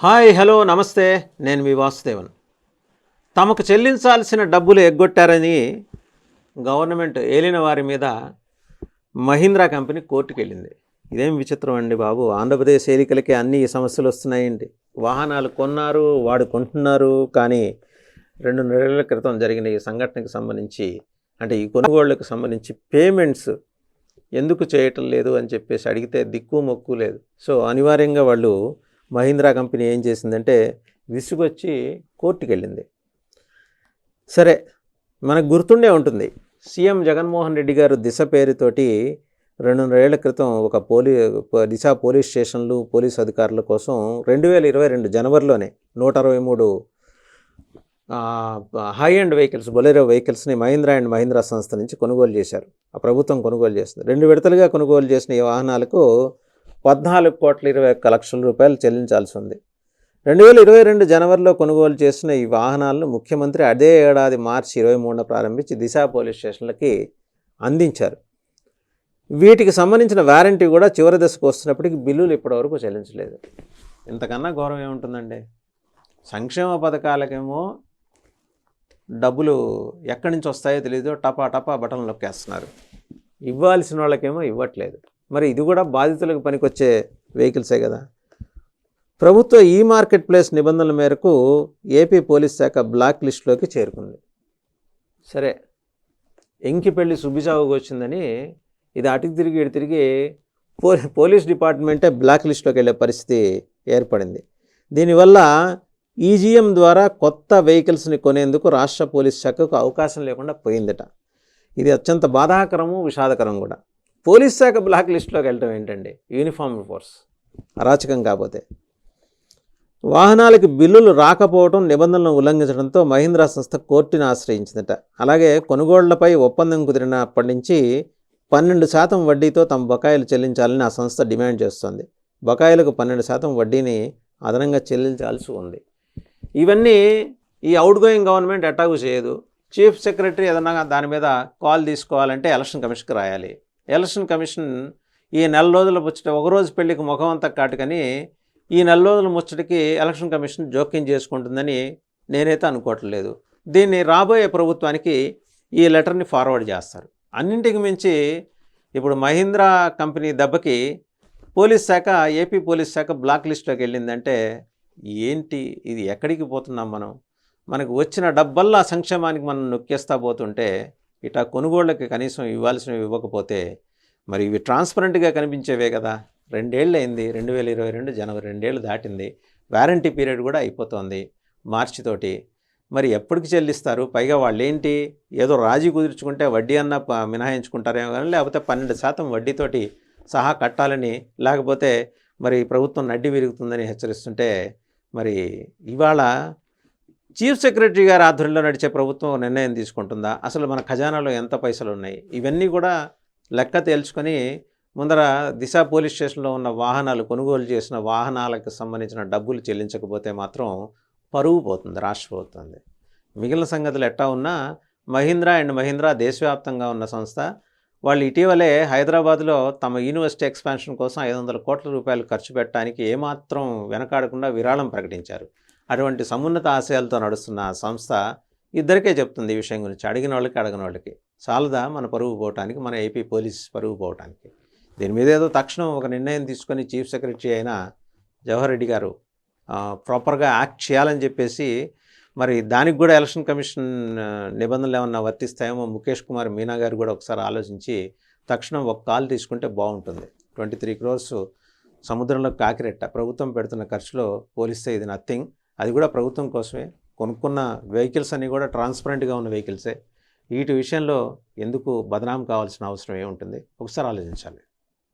Hi hello నమస్తే. నేను మీ వాసుదేవన్. తమకు చెల్లించాల్సిన డబ్బులు ఎగ్గొట్టారని గవర్నమెంట్ ఏలిన వారి మీద మహీంద్రా కంపెనీ కోర్టుకు వెళ్ళింది ఇదేం విచిత్రం అండి బాబు? ఆంధ్రప్రదేశ్ ఏలికలకి అన్ని సమస్యలు వస్తున్నాయండి. వాహనాలు కొన్నారు వాడు కొంటున్నారు కానీ రెండు నెలల క్రితం జరిగిన ఈ సంఘటనకు సంబంధించి అంటే ఈ కొనుగోళ్ళకు సంబంధించి పేమెంట్స్ ఎందుకు చేయటం లేదు అని చెప్పేసి అడిగితే దిక్కు మొక్కు లేదు. సో అనివార్యంగా వాళ్ళు మహీంద్రా కంపెనీ ఏం చేసిందంటే విసుగొచ్చి కోర్టుకి వెళ్ళింది సరే మనకు గుర్తుండే ఉంటుంది. సీఎం జగన్మోహన్ రెడ్డి గారు దిశ పేరుతోటి రెండున్నరేళ్ళ క్రితం ఒక పోలీ దిశ పోలీస్ స్టేషన్లు పోలీస్ అధికారుల కోసం రెండు వేల ఇరవై రెండు జనవరిలోనే నూట అరవై మూడు హై అండ్ వెహికల్స్ బొలెరో వెహికల్స్ని మహీంద్రా అండ్ మహీంద్రా సంస్థ నుంచి కొనుగోలు చేశారు. ఆ ప్రభుత్వం కొనుగోలు చేస్తుంది రెండు విడతలుగా కొనుగోలు చేసిన ఈ వాహనాలకు పద్నాలుగు కోట్ల ఇరవై ఒక్క లక్షల రూపాయలు చెల్లించాల్సి ఉంది. రెండు వేల ఇరవై రెండు జనవరిలో కొనుగోలు చేసిన ఈ వాహనాలను ముఖ్యమంత్రి అదే ఏడాది మార్చి ఇరవై మూడున ప్రారంభించి దిశ పోలీస్ స్టేషన్లకి అందించారు. వీటికి సంబంధించిన వారంటీ కూడా చివరి దశకు వస్తున్నప్పటికీ బిల్లులు ఇప్పటివరకు చెల్లించలేదు. ఇంతకన్నా గౌరవం ఏముంటుందండి? సంక్షేమ పథకాలకేమో డబ్బులు ఎక్కడి నుంచి వస్తాయో తెలియదు టపా టపా బటన్ నొక్కేస్తున్నారు. ఇవ్వాల్సిన వాళ్ళకేమో ఇవ్వట్లేదు. మరి ఇది కూడా బాధితులకు పనికొచ్చే వెహికల్సే కదా. ప్రభుత్వ ఈ మార్కెట్ ప్లేస్ నిబంధనల మేరకు ఏపీ పోలీస్ శాఖ బ్లాక్ లిస్టులోకి చేరుకుంది. సరే ఎంకిపెళ్ళి సుబ్బిసాగుకు వచ్చిందని ఇది అటుకు తిరిగి ఇటు తిరిగి పో పోలీస్ డిపార్ట్మెంటే బ్లాక్ లిస్టులోకి వెళ్ళే పరిస్థితి ఏర్పడింది. దీనివల్ల ఈజీఎం ద్వారా కొత్త వెహికల్స్ని కొనేందుకు రాష్ట్ర పోలీస్ శాఖకు అవకాశం లేకుండా పోయిందట. ఇది అత్యంత బాధాకరము విషాదకరం కూడా. పోలీస్ శాఖ బ్లాక్ లిస్టులోకి వెళ్ళటం ఏంటండి? Uniform force. అరాచకం కాకపోతే వాహనాలకు బిల్లులు రాకపోవడం నిబంధనలను ఉల్లంఘించడంతో మహీంద్రా సంస్థ కోర్టుని ఆశ్రయించిందట. అలాగే కొనుగోళ్ళపై ఒప్పందం కుదిరినప్పటి నుంచి పన్నెండు శాతం వడ్డీతో తమ బకాయిలు చెల్లించాలని ఆ సంస్థ డిమాండ్ చేస్తోంది. బకాయిలకు పన్నెండు శాతం వడ్డీని అదనంగా చెల్లించాల్సి ఉంది. ఇవన్నీ ఈ అవుట్ గోయింగ్ గవర్నమెంట్ అటాకు చేయదు. చీఫ్ సెక్రటరీ ఏదన్నా దాని మీద కాల్ తీసుకోవాలంటే ఎలక్షన్ కమిషన్కి రాయాలి. ఎలక్షన్ కమిషన్ ఈ నెల రోజుల ముచ్చట ఒక రోజు పెళ్ళికి ముఖం అంతా కాటుకని ఈ నెల రోజుల ముచ్చటికి ఎలక్షన్ కమిషన్ జోక్యం చేసుకుంటుందని నేనైతే అనుకోవట్లేదు దీన్ని రాబోయే ప్రభుత్వానికి ఈ లెటర్ని ఫార్వర్డ్ చేస్తారు. అన్నింటికి మించి ఇప్పుడు మహీంద్రా కంపెనీ దెబ్బకి పోలీస్ శాఖ ఏపీ పోలీస్ శాఖ బ్లాక్ లిస్ట్లోకి వెళ్ళిందంటే ఏంటి? ఇది ఎక్కడికి పోతున్నాం మనం? మనకు వచ్చిన డబ్బల్లా సంక్షేమానికి మనం నొక్కేస్తా పోతుంటే ఇటా కొనుగోళ్ళకి కనీసం ఇవ్వాల్సినవి ఇవ్వకపోతే మరి ఇవి ట్రాన్స్పరెంట్గా కనిపించేవే కదా. రెండేళ్ళు అయింది రెండు వేల ఇరవై రెండు జనవరి రెండేళ్ళు దాటింది. వారంటీ పీరియడ్ కూడా అయిపోతుంది మార్చి తోటి. మరి ఎప్పటికి చెల్లిస్తారు? పైగా వాళ్ళు ఏంటి ఏదో రాజీ కుదుర్చుకుంటే వడ్డీ అన్న మినహాయించుకుంటారేమో కానీ లేకపోతే పన్నెండు శాతం వడ్డీతోటి సహా కట్టాలని లేకపోతే మరి ప్రభుత్వం నడ్డి విరుగుతుందని హెచ్చరిస్తుంటే మరి ఇవాళ చీఫ్ సెక్రటరీ గారి ఆధ్వర్యంలో నడిచే ప్రభుత్వం నిర్ణయం తీసుకుంటుందా? అసలు మన ఖజానాలో ఎంత పైసలు ఉన్నాయి? ఇవన్నీ కూడా లెక్క తేల్చుకొని ముందర దిశ పోలీస్ స్టేషన్లో ఉన్న వాహనాలు కొనుగోలు చేసిన వాహనాలకు సంబంధించిన డబ్బులు చెల్లించకపోతే మాత్రం పరువు పోతుంది రాష్ట్ర ప్రభుత్వంది మిగిలిన సంగతులు ఎట్టా ఉన్నా మహీంద్రా అండ్ మహీంద్రా దేశవ్యాప్తంగా ఉన్న సంస్థ వాళ్ళు ఇటీవలే హైదరాబాద్లో తమ యూనివర్సిటీ ఎక్స్పాన్షన్ కోసం ఐదు వందల కోట్ల రూపాయలు ఖర్చు పెట్టడానికి ఏమాత్రం వెనకాడకుండా విరాళం ప్రకటించారు. అటువంటి సమున్నత ఆశయాలతో నడుస్తున్న ఆ సంస్థ ఇద్దరికే చెప్తుంది ఈ విషయం గురించి. అడిగిన వాళ్ళకి అడగిన వాళ్ళకి. చాలదా మన పరువు పోవటానికి మన ఏపీ పోలీస్ పరువు పోవటానికి. దీని మీద ఏదో తక్షణం ఒక నిర్ణయం తీసుకొని చీఫ్ సెక్రటరీ అయిన జవహర్ రెడ్డి గారు ప్రాపర్గా యాక్ట్ చేయాలని చెప్పేసి మరి దానికి కూడా ఎలక్షన్ కమిషన్ నిబంధనలు ఏమన్నా వర్తిస్తాయేమో ముఖేష్ కుమార్ మీనా గారు కూడా ఒకసారి ఆలోచించి తక్షణం ఒక కాల్ తీసుకుంటే బాగుంటుంది. ట్వంటీ త్రీ క్రోర్స్ సముద్రంలో కాకిరెట్ట. ప్రభుత్వం పెడుతున్న ఖర్చులో పోలిస్తే ఇది నథింగ్ అది కూడా ప్రభుత్వం కోసమే. కొనుక్కున్న వెహికల్స్ అన్నీ కూడా ట్రాన్స్పరెంట్గా ఉన్న వెహికల్సే. వీటి విషయంలో ఎందుకు బదనాం కావాల్సిన అవసరం ఏముంటుంది? ఒకసారి ఆలోచించాలి.